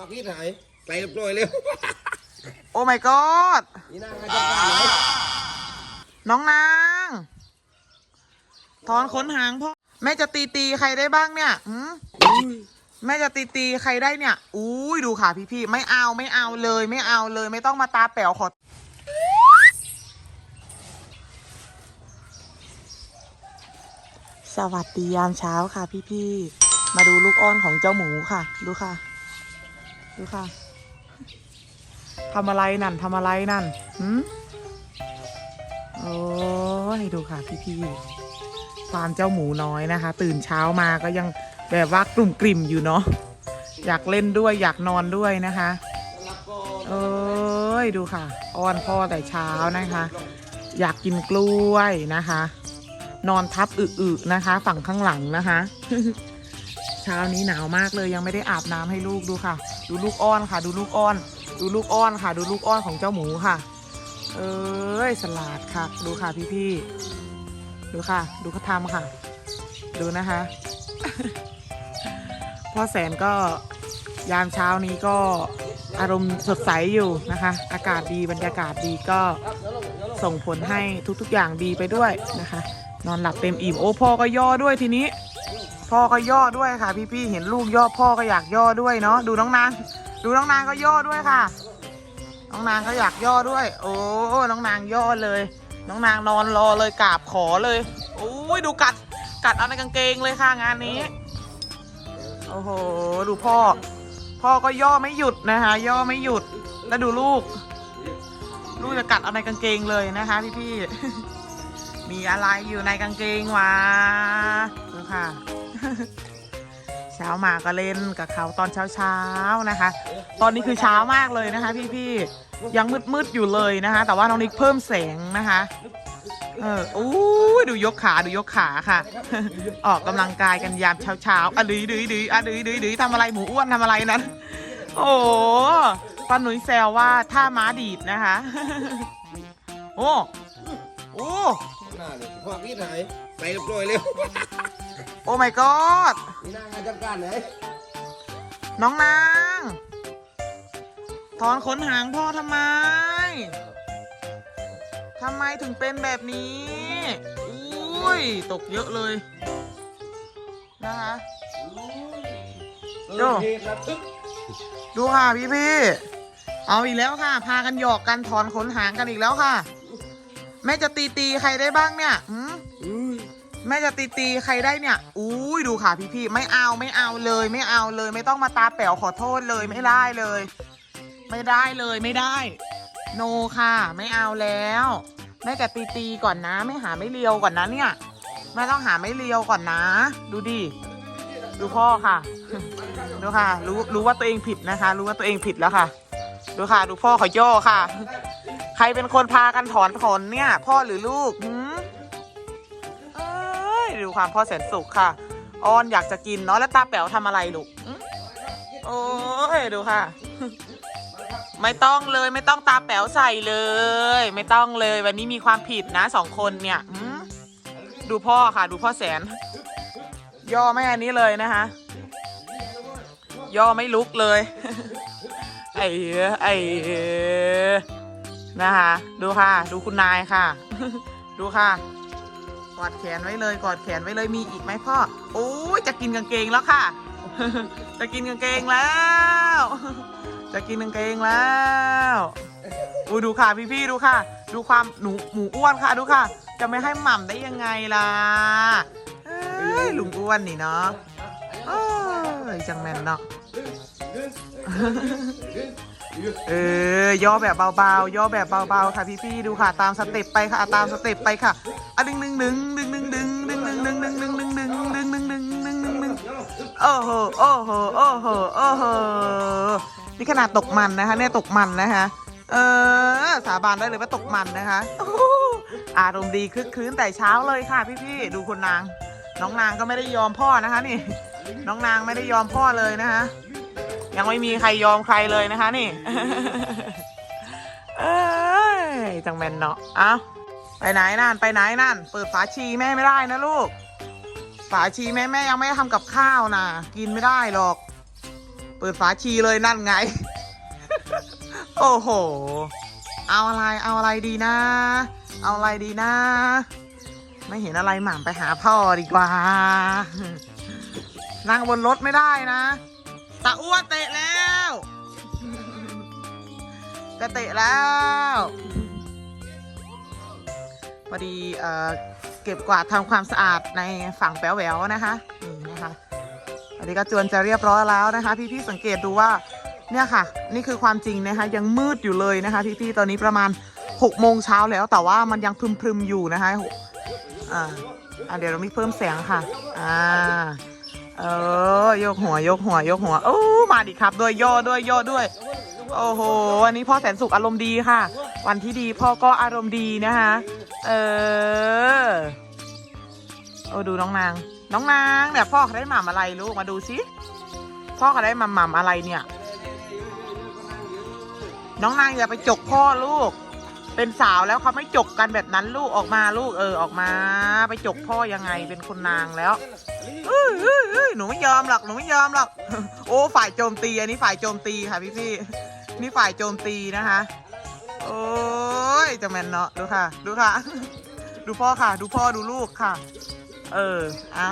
มาพี่ถ่ายไปเรียบร้อยเร็วโอ้ my god นี่นั่งมาจัดการไหนน้องนาง ถอนขนหางพ่อ แม่จะตีตีใครได้บ้างเนี่ยหืมแม่จะตีตีใครได้เนี่ย อุ้ยดูค่ะพี่พี่ๆไม่เอาไม่เอาเลย ไม่เอาเลย ไม่ต้องมาตาแป๋วขอ สวัสดียามเช้าค่ะพี่พี่ๆมาดูลูกอ้อนของเจ้าหมูค่ะ ดูค่ะ ดูค่ะทำอะไรนั่นทำอะไรนั่นหืมโอ้ยดูค่ะพี่ๆความเจ้าหมูน้อยนะคะ ตื่นเช้ามาก็ยังแบบว่ากลุ่มกลิ่มอยู่เนาะอยากเล่นด้วยอยากนอนด้วยนะคะรับก่อนเอ้ยดูค่ะ อ้อนพ่อแต่เช้านะคะ อยากกินกล้วยนะคะ นอนทับอึๆนะคะ ฝั่งข้างหลังนะคะ ช้านี้หนาวมากเลยยังไม่ได้อาบน้ำให้ลูกดูค่ะ ดูลูกอ้อนค่ะ ดูลูกอ้อน ดูลูกอ้อนค่ะ ดูลูกอ้อนของเจ้าหมูค่ะ เอ้ยสลัดค่ะ ดูค่ะพี่พี่ๆดูค่ะ ดูเขาทำค่ะ ดูนะคะพ่อแสนก็ยามเช้านี้ก็อารมณ์สดใสอยู่นะคะ อากาศดีบรรยากาศดีก็ส่งผลให้ทุกๆอย่างดีไปด้วยนะคะ นอนหลับเต็มอิ่มโอ้พ่อก็ย่อด้วยทีนี้ พ่อก็ย่อด้วยค่ะ พี่ๆเห็นลูกย่อพ่อก็อยากย่อด้วยเนาะดูน้องนางดูน้องนางก็ย่อด้วยค่ะ น้องนางก็อยากย่อด้วย โอ้น้องนางย่อเลย น้องนางนอนรอเลยกราบขอเลยโอ้ยดูกัดกัดเอาในกางเกงเลยค่ะงานนี้ โอ้โหดูพ่อ พ่อก็ย่อไม่หยุดนะคะ ย่อไม่หยุดแล้วดูลูก ลูกจะกัดเอาในกางเกงเลยนะคะ พี่ๆ มีอะไรอยู่ในกางเกงวะดูค่ะ เช้ามาก็เล่นกับเขาตอนเช้าๆนะคะ ตอนนี้คือเช้ามากเลยนะคะ พี่ๆยังมืดๆอยู่เลยนะคะ แต่ว่าน้องนิกเพิ่มแสงนะคะเอออู้ดูยกขาดูยกขาค่ะ ออกกำลังกายกันยามเช้าๆอะดื้อดื้อดื้ออะดื้อดื้อดื้อทำอะไรหมูอ้วนทำอะไรนั้น โอ้ป้าหนุ่ยแซวว่าท่าม้าดีดนะคะ โอ้ โอ้ หน้าเลยมาพี่ถ่ายไปเรียบร้อยเร็วโอ้ my god นี่นั่งมาจัดการไหนน้องนางถอนขนหางพ่อทำไม ทำไมถึงเป็นแบบนี้ อุ้ย ตกเยอะเลย นะคะเกิดเหตุระทึกดูค่ะพี่พี่ๆเอาอีกแล้วค่ะ พากันหยอกกันถอนขนหางกันอีกแล้วค่ะ แม่จะตีตีใครได้บ้างเนี่ยหืมอุ้ยแม่จะตีตีใครได้เนี่ยอุ้ยดูค่ะพี่พี่ๆไม่เอาไม่เอาเลย ไม่เอาเลย ไม่ต้องมาตาแป๋วขอโทษเลยไม่ได้เลย ไม่ได้เลยไม่ได้ โนค่ะ ไม่เอาแล้วแม่จะตีตีก่อนนะ ไม่หาไม่เลียวก่อนนะเนี่ยแม่ต้องหาไม่เลียวก่อนนะ ดูดิดูพ่อค่ะ ดูค่ะ รู้รู้ว่าตัวเองผิดนะคะ รู้ว่าตัวเองผิดแล้วค่ะ ดูค่ะ ดูพ่อเขาย่อค่ะใค รเป็นคนพากันถอนขนเนี่ย พ่อหรือลูกหืมเอ้ยดูความพ่อแสนสุขค่ะออนอยากจะกินเนาะแล้วตาแป๋วทำอะไรลูกโอ้ยดูค่ะ ไม่ต้องเลยไม่ต้องตาแป๋วใส่เลย ไม่ต้องเลยวันนี้มีความผิดนะสองคนเนี่ยดูพ่อค่ะ ดูพ่อแสน ย่อไม่อันนี้เลยนะคะ ย่อไม่ลุกเลย ไอ้ไอ้ นะคะ ดูค่ะ ดูคุณนายค่ะ ดูค่ะ กอดแขนไว้เลย กอดแขนไว้เลยมีอีกไหมพ่อโอ้ยจะกินกางเกงแล้วค่ะ จะกินกางเกงแล้ว จะกินกางเกงแล้วอู้ดูค่ะพี่ๆดูค่ะ ดูความหนูหมูอ้วนค่ะดูค่ะ จะไม่ให้หม่ำได้ยังไงล่ะเอ้ยลุงอ้วนนี่เนาะเอ้ยจังแมนเนาะ เออย่อแบบเบาๆย่อแบบเบาๆค่ะพี่ๆดูค่ะตามสเต็ปไปค่ะตามสเต็ปไปค่ะอะดึงดึงดึงดึงดึงดึงดึงดึงดึงดึงดึงดึงดึงดึงดึงดึงดึงดึงดึงโอ้โหโอ้โหโอ้โหโอ้โหนี่ขนาดตกมันนะคะ เนี่ยตกมันนะคะเออสาบานได้เลยว่าตกมันนะคะโอ้โหอารมณ์ดีคึกคืนแต่เช้าเลยค่ะพี่ๆดูคุณนาง น้องนางก็ไม่ได้ยอมพ่อนะคะนี่ น้องนางไม่ได้ยอมพ่อเลยนะคะ ยังไม่มีใครยอมใครเลยนะคะนี่ เอ้ยจังแมนเนาะเอาไปไหนนั่นไปไหนนั่น เปิดฝาชีแม่ไม่ได้นะลูก ฝาชีแม่แม่ยังไม่ได้ทำกับข้าวนะกินไม่ได้หรอก เปิดฝาชีเลยนั่นไง โอ้โห เอาอะไรเอาอะไรดีนะ เอาอะไรดีนะ ไม่เห็นอะไรหม่ำไปหาพ่อดีกว่านั่งบนรถไม่ได้นะ ตาอ้วนเตะแล้วจะเตะแล้ว พอดีเอ่อเก็บกวาดทำความสะอาดในฝั่งแป๋วแหววนะคะนี่นะคะอันนี้ก็จวนจะเรียบร้อยแล้วนะคะ พี่ๆสังเกตดูว่าเนี่ยค่ะ นี่คือความจริงนะคะ ยังมืดอยู่เลยนะคะ พี่ๆตอนนี้ประมาณ6โมงเช้าแล้วแต่ว่ามันยังพรึมๆอยู่นะคะอ่าเดี๋ยวเรามีเพิ่มเสียงค่ะ อ่า เออ ยกหัวยกหัวยกหัวโอ้มาดิครับด้วยย่อด้วยย่อด้วย โอ้โหวันนี้พ่อแสนสุขอารมณ์ดีค่ะ วันที่ดีพ่อก็อารมณ์ดีนะคะเออโอ้ดูน้องนาง น้องนางเนี่ยพ่อเขาได้หม่ำอะไรลูกมาดูสิพ่อเขาได้หม่ำหม่ำอะไรเนี่ย น้องนางอย่าไปจกพ่อลูก เป็นสาวแล้วเขาไม่จกกันแบบนั้นลูกออกมาลูกเออออกมา ไปจกพ่อยังไงเป็นคนนางแล้ว เอ้ยเอ้ยเอ้ยหนูไม่ยอมหรอกหนูไม่ยอมหรอก โอ้ฝ่ายโจมตีอันนี้ฝ่ายโจมตีค่ะพี่พี่ๆนี่ฝ่ายโจมตีนะคะ โอ้ยจะแมนเนาะดูค่ะ ดูค่ะ ดูพ่อค่ะ ดูพ่อดูลูกค่ะ เออเอา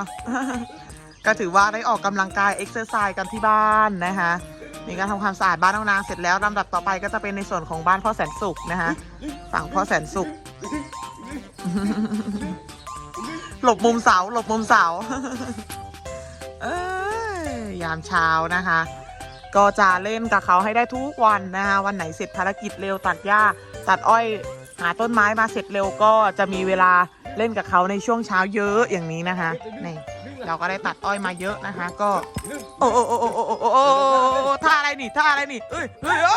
ก็ถือว่าได้ออกกำลังกายเอ็กซ์เซอร์ไซส์กันที่บ้านนะคะมีการทำความสะอาดบ้านน้องนางเสร็จแล้วลำดับต่อไปก็จะเป็นในส่วนของบ้านพ่อแสนสุขนะคะฝั่งพ่อแสนสุข หลบมุมเสาหลบมุมเสาเอ้ยามเช้านะคะ ก็จะเล่นกับเขาให้ได้ทุกวันนะคะ วันไหนเสร็จภารกิจเร็วตัดหญ้า ตัดอ้อยหาต้นไม้มาเสร็จเร็วก็จะมีเวลาเล่นกับเขาในช่วงเช้าเยอะอย่างนี้นะคะนี่เราก็ได้ตัดอ้อยมาเยอะนะคะ ก็ โอ้โอ้โอ้โอ้โอ้โอ้โอ้ท่าอะไรนี่ท่าอะไรนี่เอ้ยเฮ้ยโอ้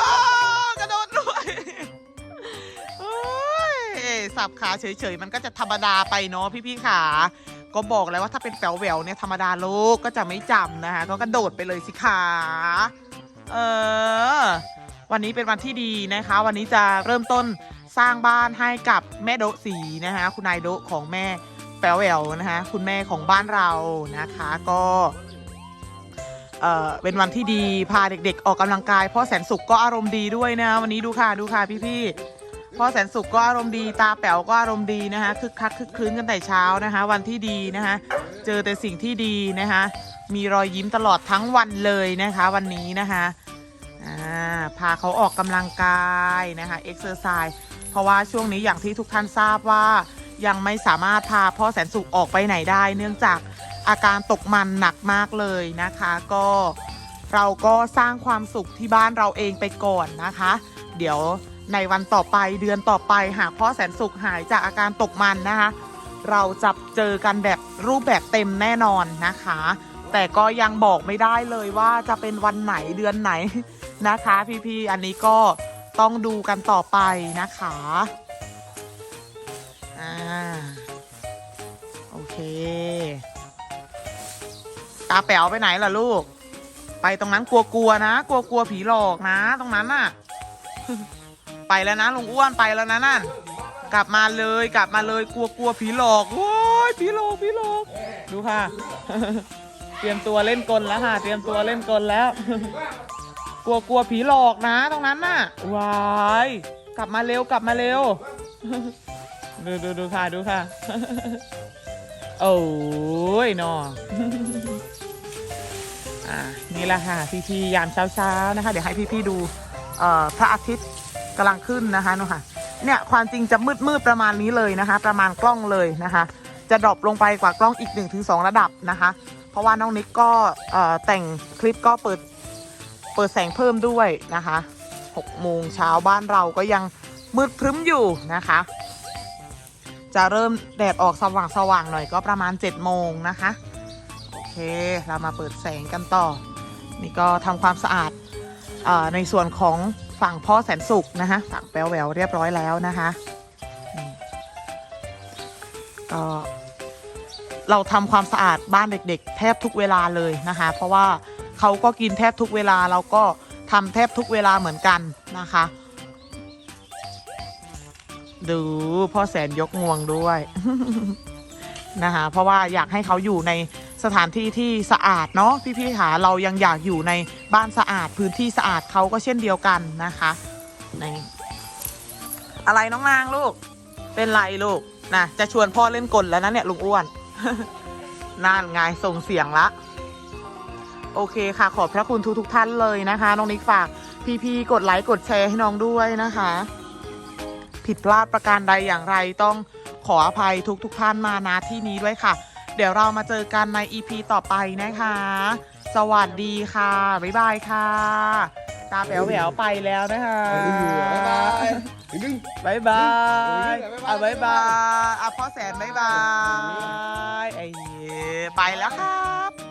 กระโด สับขาเฉยๆ มันก็จะธรรมดาไปเนาะพี่ๆขาก็บอกแล้วว่าถ้าเป็นแป๋วแหววเนี่ยธรรมดาโลกก็จะไม่จำนะคะก็กระโดดไปเลยสิขาเออวันนี้เป็นวันที่ดีนะคะ วันนี้จะเริ่มต้นสร้างบ้านให้กับแม่โดสีนะคะคุณนายโดของแม่แปวแหววนะคะคุณแม่ของบ้านเรานะคะก็เออเป็นวันที่ดีพาเด็กๆ ออกกำลังกายพ่อแสนสุขก็อารมณ์ดีด้วยนะ วันนี้ดูค่ะดูค่ะพี่ๆ พ่อแสนสุขก็อารมณ์ดี ตาแป๋วก็อารมณ์ดีนะคะคึกคักคึกคื้นกันแต่เช้านะคะ วันที่ดีนะคะ เจอแต่สิ่งที่ดีนะคะ มีรอยยิ้มตลอดทั้งวันเลยนะคะ วันนี้นะคะพาเขาออกกำลังกายนะคะเอ็กซ์เซอร์ไซส์เพราะว่าช่วงนี้อย่างที่ทุกท่านทราบว่ายังไม่สามารถพาพ่อแสนสุขออกไปไหนได้ เนื่องจากอาการตกมันหนักมากเลยนะคะ ก็เราก็สร้างความสุขที่บ้านเราเองไปก่อนนะคะ เดี๋ยว ในวันต่อไปเดือนต่อไป หากพ่อแสนสุขหายจากอาการตกมันนะคะ เราจะเจอกันแบบรูปแบบเต็มแน่นอนนะคะ แต่ก็ยังบอกไม่ได้เลยว่าจะเป็นวันไหนเดือนไหนนะคะ พี่ๆอันนี้ก็ต้องดูกันต่อไปนะคะอ่าโอเค ตาแป๋วไปไหนล่ะลูก ไปตรงนั้นกลัวๆนะ กลัวๆผีหลอกนะ ตรงนั้นน่ะ ไปแล้วนะลุงอ้วนไปแล้วนะนั่นกลับมาเลยกลับมาเลยกลัวกลัวผีหลอกโว้ยผีหลอกผีหลอกดูค่ะ เตรียมตัวเล่นกลแล้วค่ะ เตรียมตัวเล่นกลแล้ว กลัวกลัวผีหลอกนะตรงนั้นน่ะวายกลับมาเร็วกลับมาเร็ว ดูดูดูค่ะดูค่ะ โอ้ยนออ่านี่แหละค่ะพี่ๆยามเช้าเช้าๆนะคะ เดี๋ยวให้พี่พี่ๆดู เอ่อพระอาทิตย์ กำลังขึ้นนะคะนู่นค่ะ เนี่ยความจริงจะมืดมืดประมาณนี้เลยนะคะ ประมาณกล้องเลยนะคะ จะดรอปลงไปกว่ากล้องอีก 1-2 ระดับนะคะ เพราะว่าน้องนิกก็เอ่อแต่งคลิปก็เปิดเปิดแสงเพิ่มด้วยนะคะ6โมงเช้าบ้านเราก็ยังมืดพรึ้มอยู่นะคะ จะเริ่มแดดออกสว่างสว่างหน่อยก็ประมาณ 7 โมงนะคะ โอเค เรามาเปิดแสงกันต่อ นี่ก็ทำความสะอาดเอ่อในส่วนของ ฝั่งพ่อแสนสุขนะคะฝั่งแปลวแหววเรียบร้อยแล้วนะคะก็เราทำความสะอาดบ้านเด็ก ๆ แทบทุกเวลาเลยนะคะ เพราะว่าเขาก็กินแทบทุกเวลาเราก็ทำแทบทุกเวลาเหมือนกันนะคะ ดูพ่อแสนยกงวงด้วยนะคะเพราะว่าอยากให้เขาอยู่ใน สถานที่ที่สะอาดเนาะพี่ๆค่ะเรายังอยากอยู่ในบ้านสะอาดพื้นที่สะอาดเขาก็เช่นเดียวกันนะคะในอะไรน้องนางลูก เป็นไรลูกนะจะชวนพ่อเล่นกลแล้วนะเนี่ยลุงอ้วนนั่นไงส่งเสียงละ โอเคค่ะ ขอบพระคุณทุกทุกท่านเลยนะคะ น้องนิกฝากพี่ๆกดไลค์กดแชร์ให้น้องด้วยนะคะ ผิดพลาดประการใดอย่างไรต้องขออภัยทุกทุกท่านมาณที่นี้ด้วยค่ะ เดี๋ยวเรามาเจอกันใน EP ต่อไปนะคะ สวัสดีค่ะ บ๊ายบายค่ะ ตาแป๋วแหววไปแล้วนะคะบ๊ายบายอีกหนึ่งบายบายบ๊ายบายอะบายบายอะพ่อแสนบายบายไอ้เหี้ยไปแล้วครับ